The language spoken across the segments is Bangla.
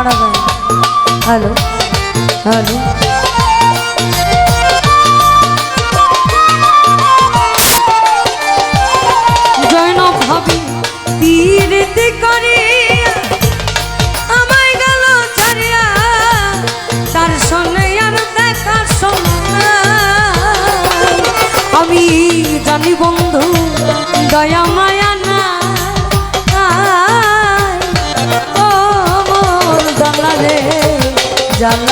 বাড়াবেন। Hello hello. জৈনব ভাবি তীরেতে করিয়া আমায় গেল ছাড়িয়া, তার সঙ্গে আর দেখা শোনা আমি জানি Canlı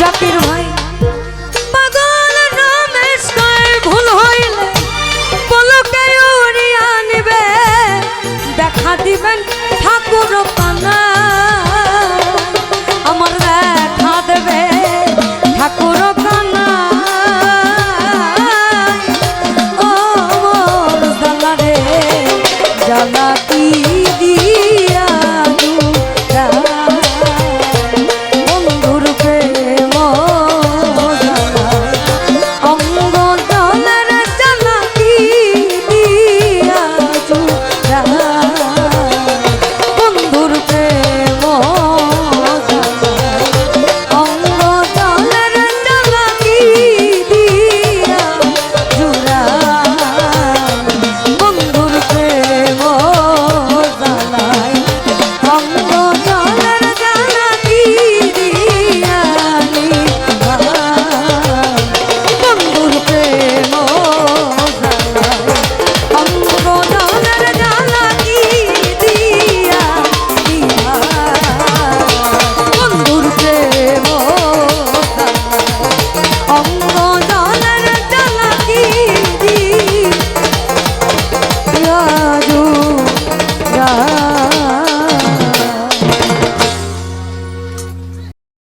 জাকির ভাই। পাগল রমেশ ভুল হইলে পলকে উড়িয়া নিবে দেখা দিবেন ঠাকুর